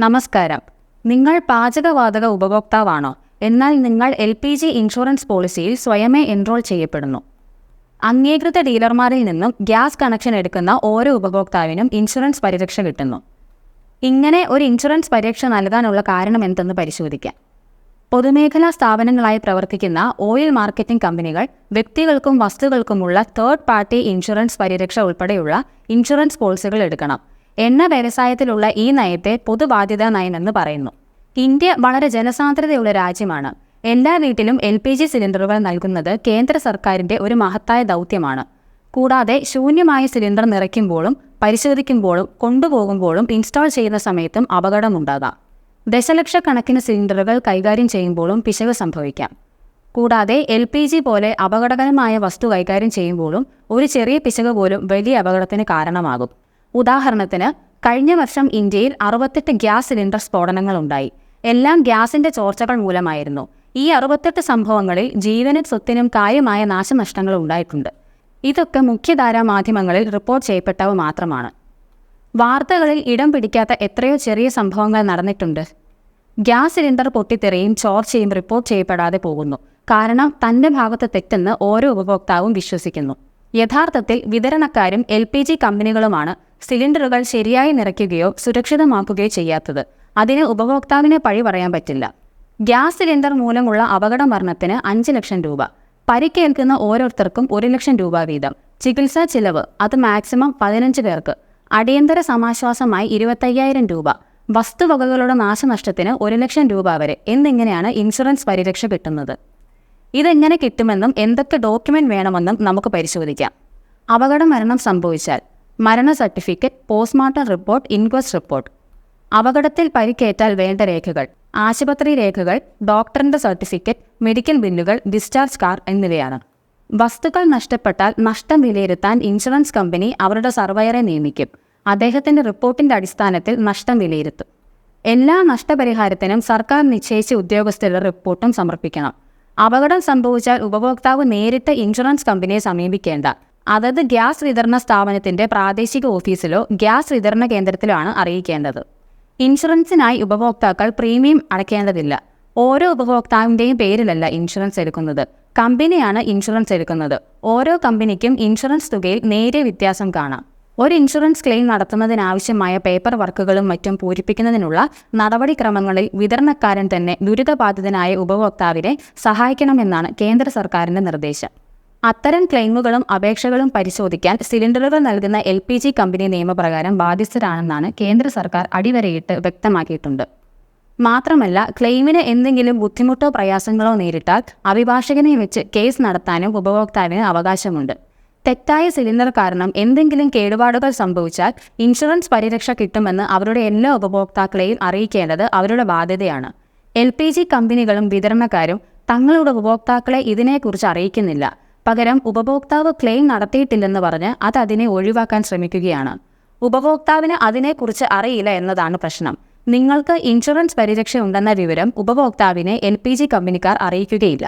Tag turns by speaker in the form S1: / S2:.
S1: നമസ്കാരം. നിങ്ങൾ പാചകവാതക ഉപഭോക്താവാണോ? എന്നാൽ നിങ്ങൾ എൽ പി ജി ഇൻഷുറൻസ് പോളിസിയിൽ സ്വയമേ എൻറോൾ ചെയ്യപ്പെടുന്നു. അംഗീകൃത ഡീലർമാരിൽ നിന്നും ഗ്യാസ് കണക്ഷൻ എടുക്കുന്ന ഓരോ ഉപഭോക്താവിനും ഇൻഷുറൻസ് പരിരക്ഷ കിട്ടുന്നു. ഇങ്ങനെ ഒരു ഇൻഷുറൻസ് പരിരക്ഷ നൽകാനുള്ള കാരണം എന്തെന്ന് പരിശോധിക്കാം. പൊതുമേഖലാ സ്ഥാപനങ്ങളായി പ്രവർത്തിക്കുന്ന ഓയിൽ മാർക്കറ്റിംഗ് കമ്പനികൾ വ്യക്തികൾക്കും വസ്തുക്കൾക്കുമുള്ള തേർഡ് പാർട്ടി ഇൻഷുറൻസ് പരിരക്ഷ ഉൾപ്പെടെയുള്ള ഇൻഷുറൻസ് പോളിസികൾ എടുക്കണം. എണ്ണ വ്യവസായത്തിലുള്ള ഈ നയത്തെ പൊതുബാധ്യതാ നയമെന്ന് പറയുന്നു. ഇന്ത്യ വളരെ ജനസാന്ദ്രതയുള്ള രാജ്യമാണ്. എല്ലാ വീട്ടിലും എൽ പി ജി സിലിണ്ടറുകൾ നൽകുന്നത് കേന്ദ്ര സർക്കാരിന്റെ ഒരു മഹത്തായ ദൗത്യമാണ്. കൂടാതെ ശൂന്യമായ സിലിണ്ടർ നിറയ്ക്കുമ്പോഴും പരിശോധിക്കുമ്പോഴും കൊണ്ടുപോകുമ്പോഴും ഇൻസ്റ്റാൾ ചെയ്യുന്ന സമയത്തും അപകടമുണ്ടാകാം. ദശലക്ഷക്കണക്കിന് സിലിണ്ടറുകൾ കൈകാര്യം ചെയ്യുമ്പോഴും പിശക് സംഭവിക്കാം. കൂടാതെ എൽ പി ജി പോലെ അപകടകരമായ വസ്തു കൈകാര്യം ചെയ്യുമ്പോഴും ഒരു ചെറിയ പിശക് പോലും വലിയ അപകടത്തിന് കാരണമാകും. ഉദാഹരണത്തിന് കഴിഞ്ഞ വർഷം ഇന്ത്യയിൽ അറുപത്തെട്ട് ഗ്യാസ് സിലിണ്ടർ സ്ഫോടനങ്ങൾ ഉണ്ടായി എല്ലാം ഗ്യാസിന്റെ ചോർച്ചകൾ മൂലമായിരുന്നു. ഈ അറുപത്തെട്ട് സംഭവങ്ങളിൽ ജീവനും സ്വത്തിനും കാര്യമായ നാശനഷ്ടങ്ങൾ ഉണ്ടായിട്ടുണ്ട്. ഇതൊക്കെ മുഖ്യധാരാ മാധ്യമങ്ങളിൽ റിപ്പോർട്ട് ചെയ്യപ്പെട്ടവ മാത്രമാണ്. വാർത്തകളിൽ ഇടം പിടിക്കാത്ത എത്രയോ ചെറിയ സംഭവങ്ങൾ നടന്നിട്ടുണ്ട്. ഗ്യാസ് സിലിണ്ടർ പൊട്ടിത്തെറിയും ചോർച്ചയും റിപ്പോർട്ട് ചെയ്യപ്പെടാതെ പോകുന്നു. കാരണം തന്റെ ഭാഗത്ത് തെറ്റെന്ന് ഓരോ ഉപഭോക്താവും വിശ്വസിക്കുന്നു. യഥാർത്ഥത്തിൽ വിതരണക്കാരും എൽ കമ്പനികളുമാണ് സിലിണ്ടറുകൾ ശരിയായി നിറയ്ക്കുകയോ സുരക്ഷിതമാക്കുകയോ ചെയ്യാത്തത്. അതിന് ഉപഭോക്താവിനെ പഴി പറയാൻ പറ്റില്ല. ഗ്യാസ് സിലിണ്ടർ മൂലമുള്ള അപകട മരണത്തിന് അഞ്ച് ലക്ഷം രൂപ. പരിക്കേൽക്കുന്ന ഓരോരുത്തർക്കും ഒരു ലക്ഷം രൂപ വീതം. ചികിത്സാ ചിലവ് അത് മാക്സിമം പതിനഞ്ച് പേർക്ക്. അടിയന്തര സമാശ്വാസമായി ഇരുപത്തയ്യായിരം രൂപ. വസ്തുവകകളുടെ നാശനഷ്ടത്തിന് ഒരു ലക്ഷം രൂപ വരെ എന്നിങ്ങനെയാണ് ഇൻഷുറൻസ് പരിരക്ഷ കിട്ടുന്നത്. ഇതെങ്ങനെ കിട്ടുമെന്നും എന്തൊക്കെ ഡോക്യുമെന്റ് വേണമെന്നും നമുക്ക് പരിശോധിക്കാം. അപകട മരണം സംഭവിച്ചാൽ മരണ certificate postmortem report inquest report. അപകടത്തിൽ പരിക്കേറ്റാൽ വേണ്ട രേഖകൾ ആശുപത്രി രേഖകൾ ഡോക്ടറിന്റെ സർട്ടിഫിക്കറ്റ് മെഡിക്കൽ ബില്ലുകൾ ഡിസ്ചാർജ് കാർ എന്നിവയാണ്. വസ്തുക്കൾ നഷ്ടപ്പെട്ടാൽ നഷ്ടം വിലയിരുത്താൻ ഇൻഷുറൻസ് കമ്പനി അവരുടെ സർവയറെ നിയമിക്കും. അദ്ദേഹത്തിന്റെ റിപ്പോർട്ടിന്റെ അടിസ്ഥാനത്തിൽ നഷ്ടം വിലയിരുത്തും. എല്ലാ നഷ്ടപരിഹാരത്തിനും സർക്കാർ നിശ്ചയിച്ച ഉദ്യോഗസ്ഥരുടെ റിപ്പോർട്ടും സമർപ്പിക്കണം. അപകടം സംഭവിച്ചാൽ ഉപഭോക്താവ് നേരിട്ട് ഇൻഷുറൻസ് കമ്പനിയെ സമീപിക്കേണ്ട. അതത് ഗ്യാസ് വിതരണ സ്ഥാപനത്തിന്റെ പ്രാദേശിക ഓഫീസിലോ ഗ്യാസ് വിതരണ കേന്ദ്രത്തിലോ ആണ് അറിയിക്കേണ്ടത്. ഇൻഷുറൻസിനായി ഉപഭോക്താക്കൾ പ്രീമിയം അടയ്ക്കേണ്ടതില്ല. ഓരോ ഉപഭോക്താവിന്റെയും പേരിലല്ല ഇൻഷുറൻസ് എടുക്കുന്നത്. കമ്പനിയാണ് ഇൻഷുറൻസ് എടുക്കുന്നത്. ഓരോ കമ്പനിക്കും ഇൻഷുറൻസ് തുകയിൽ നേരിയ വ്യത്യാസം കാണാം. ഒരു ഇൻഷുറൻസ് ക്ലെയിം നടത്തുന്നതിനാവശ്യമായ പേപ്പർ വർക്കുകളും മറ്റും പൂരിപ്പിക്കുന്നതിനുള്ള നടപടിക്രമങ്ങളിൽ വിതരണക്കാരൻ തന്നെ ദുരിതബാധിതനായ ഉപഭോക്താവിനെ സഹായിക്കണമെന്നാണ് കേന്ദ്ര സർക്കാരിന്റെ നിർദ്ദേശം. അത്തരം ക്ലെയിമുകളും അപേക്ഷകളും പരിശോധിക്കാൻ സിലിണ്ടറുകൾ നൽകുന്ന എൽ പി ജി കമ്പനി നിയമപ്രകാരം ബാധ്യസ്ഥരാണെന്നാണ് കേന്ദ്ര സർക്കാർ അടിവരയിട്ട് വ്യക്തമാക്കിയിട്ടുണ്ട്. മാത്രമല്ല ക്ലെയിമിന് എന്തെങ്കിലും ബുദ്ധിമുട്ടോ പ്രയാസങ്ങളോ നേരിട്ടാൽ അഭിഭാഷകനെ വെച്ച് കേസ് നടത്താനും ഉപഭോക്താവിന് അവകാശമുണ്ട്. തെറ്റായ സിലിണ്ടർ കാരണം എന്തെങ്കിലും കേടുപാടുകൾ സംഭവിച്ചാൽ ഇൻഷുറൻസ് പരിരക്ഷ കിട്ടുമെന്ന് അവരുടെ എല്ലാ ഉപഭോക്താക്കളെയും അറിയിക്കേണ്ടത് അവരുടെ ബാധ്യതയാണ്. എൽ പി ജി കമ്പനികളും വിതരണക്കാരും തങ്ങളുടെ ഉപഭോക്താക്കളെ ഇതിനെക്കുറിച്ച് അറിയിക്കുന്നില്ല. പകരം ഉപഭോക്താവ് ക്ലെയിം നടത്തിയിട്ടില്ലെന്ന് പറഞ്ഞ് അത് അതിനെ ഒഴിവാക്കാൻ ശ്രമിക്കുകയാണ്. ഉപഭോക്താവിന് അതിനെക്കുറിച്ച് അറിയില്ല എന്നതാണ് പ്രശ്നം. നിങ്ങൾക്ക് ഇൻഷുറൻസ് പരിരക്ഷ ഉണ്ടെന്ന വിവരം ഉപഭോക്താവിനെ എൽ കമ്പനിക്കാർ അറിയിക്കുകയില്ല.